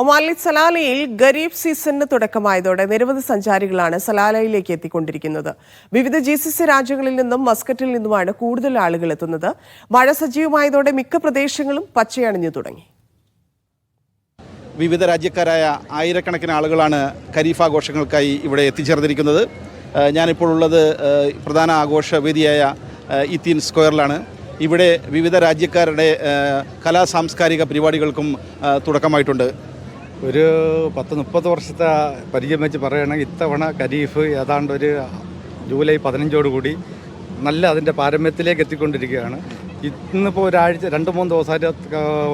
ഒമാനിലെ സലാലയിൽ ഗരീബ് സീസണിന് തുടക്കമായതോടെ നിരവധി സഞ്ചാരികളാണ് സലാലയിലേക്ക് എത്തിക്കൊണ്ടിരിക്കുന്നത്. വിവിധ ജി സി സി രാജ്യങ്ങളിൽ നിന്നും മസ്കറ്റിൽ നിന്നുമാണ് കൂടുതൽ ആളുകൾ എത്തുന്നത്. മഴ സജീവമായതോടെ മിക്ക പ്രദേശങ്ങളും പച്ചയണിഞ്ഞു തുടങ്ങി. വിവിധ രാജ്യക്കാരായ ആയിരക്കണക്കിന് ആളുകളാണ് ഖരീഫ് ആഘോഷങ്ങൾക്കായി ഇവിടെ എത്തിച്ചേർന്നിരിക്കുന്നത്. ഞാനിപ്പോൾ ഉള്ളത് പ്രധാന ആഘോഷവേദിയായ ഇത്തീൻ സ്ക്വയറിലാണ്. ഇവിടെ വിവിധ രാജ്യക്കാരുടെ കലാ സാംസ്കാരിക പരിപാടികൾക്കും തുടക്കമായിട്ടുണ്ട്. ഒരു പത്ത് മുപ്പത് വർഷത്തെ പരിചയം വെച്ച് പറയുകയാണെങ്കിൽ ഇത്തവണ ഖരീഫ് ഏതാണ്ട് ഒരു ജൂലൈ പതിനഞ്ചോടുകൂടി നല്ല അതിന്റെ പാരമ്യത്തിലേക്ക് എത്തിക്കൊണ്ടിരിക്കുകയാണ്. ഇന്നിപ്പോൾ ഒരാഴ്ച രണ്ട് മൂന്ന് ദിവസമായിട്ട്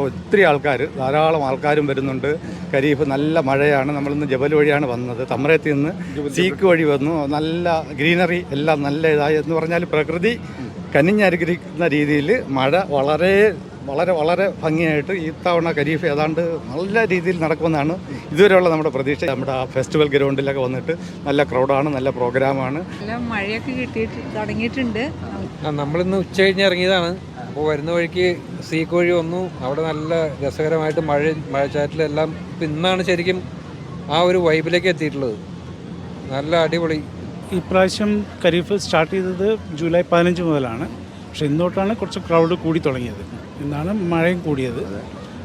ഒത്തിരി ആൾക്കാർ ധാരാളം ആൾക്കാരും വരുന്നുണ്ട്. ഖരീഫ് നല്ല മഴയാണ്. നമ്മളിന്ന് ജബൽ വഴിയാണ് വന്നത്. തമ്രയത്തിൽ നിന്ന് സീക്ക് വഴി വന്നു. നല്ല ഗ്രീനറി എല്ലാം നല്ല ഇതായി. എന്ന് പറഞ്ഞാൽ പ്രകൃതി കനിഞ്ഞനുഗ്രഹിക്കുന്ന രീതിയിൽ മഴ വളരെ വളരെ വളരെ ഭംഗിയായിട്ട് ഈ തവണ ഖരീഫ് ഏതാണ്ട് നല്ല രീതിയിൽ നടക്കുമെന്നാണ് ഇതുവരെയുള്ള നമ്മുടെ പ്രതീക്ഷ. നമ്മുടെ ആ ഫെസ്റ്റിവൽ ഗ്രൗണ്ടിലൊക്കെ വന്നിട്ട് നല്ല ക്രൗഡാണ് നല്ല പ്രോഗ്രാമാണ് നല്ല മഴയൊക്കെ കിട്ടിയിട്ട് തുടങ്ങിയിട്ടുണ്ട്. നമ്മളിന്ന് ഉച്ച കഴിഞ്ഞ് ഇറങ്ങിയതാണ്. അപ്പോൾ വരുന്ന വഴിക്ക് സീക്ക് വഴി വന്നു. അവിടെ നല്ല രസകരമായിട്ട് മഴ മഴച്ചാറ്റിലെല്ലാം ഇപ്പം ഇന്നാണ് ശരിക്കും ആ ഒരു വൈബിലേക്ക് എത്തിയിട്ടുള്ളത്. നല്ല അടിപൊളി. ഇപ്രാവശ്യം ഖരീഫ് സ്റ്റാർട്ട് ചെയ്തത് ജൂലൈ പതിനഞ്ച് മുതലാണ്. പക്ഷെ ഇന്നോട്ടാണ് കുറച്ച് ക്രൗഡ് കൂടി തുടങ്ങിയത്. ഇന്നാണ് മഴയും കൂടിയത്.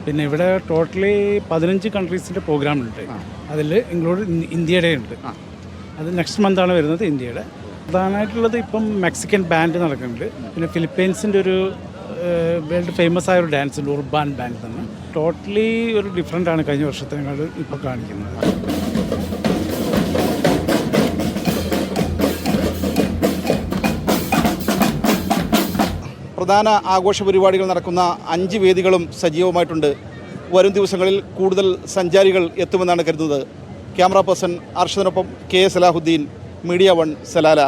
പിന്നെ ഇവിടെ ടോട്ടലി പതിനഞ്ച് കൺട്രീസിന്റെ പ്രോഗ്രാം ഉണ്ട്. അതിൽ ഇൻക്ലൂഡ് ഇന്ത്യയുടെ ഉണ്ട്. അത് നെക്സ്റ്റ് മന്താണ് വരുന്നത് ഇന്ത്യയുടെ. പ്രധാനമായിട്ടുള്ളത് ഇപ്പം മെക്സിക്കൻ ബാൻഡ് നടക്കുന്നുണ്ട്. പിന്നെ ഫിലിപ്പീൻസിന്റെ ഒരു വേൾഡ് ഫേമസ് ആയ ഒരു ഡാൻസ് ഉണ്ട്. ഉർബാൻ ബാൻഡ് തന്നെ ടോട്ടലി ഒരു ഡിഫറെന്റ് ആണ് കഴിഞ്ഞ വർഷത്തിനേക്കാൾ ഇപ്പോൾ കാണിക്കുന്നത്. പ്രധാന ആഘോഷ പരിപാടികൾ നടക്കുന്ന അഞ്ച് വേദികളും സജീവമായിട്ടുണ്ട്. വരും ദിവസങ്ങളിൽ കൂടുതൽ സഞ്ചാരികൾ എത്തുമെന്നാണ് കരുതുന്നത്. Camera person അർഷദിനൊപ്പം K Salahuddin media one Salalah.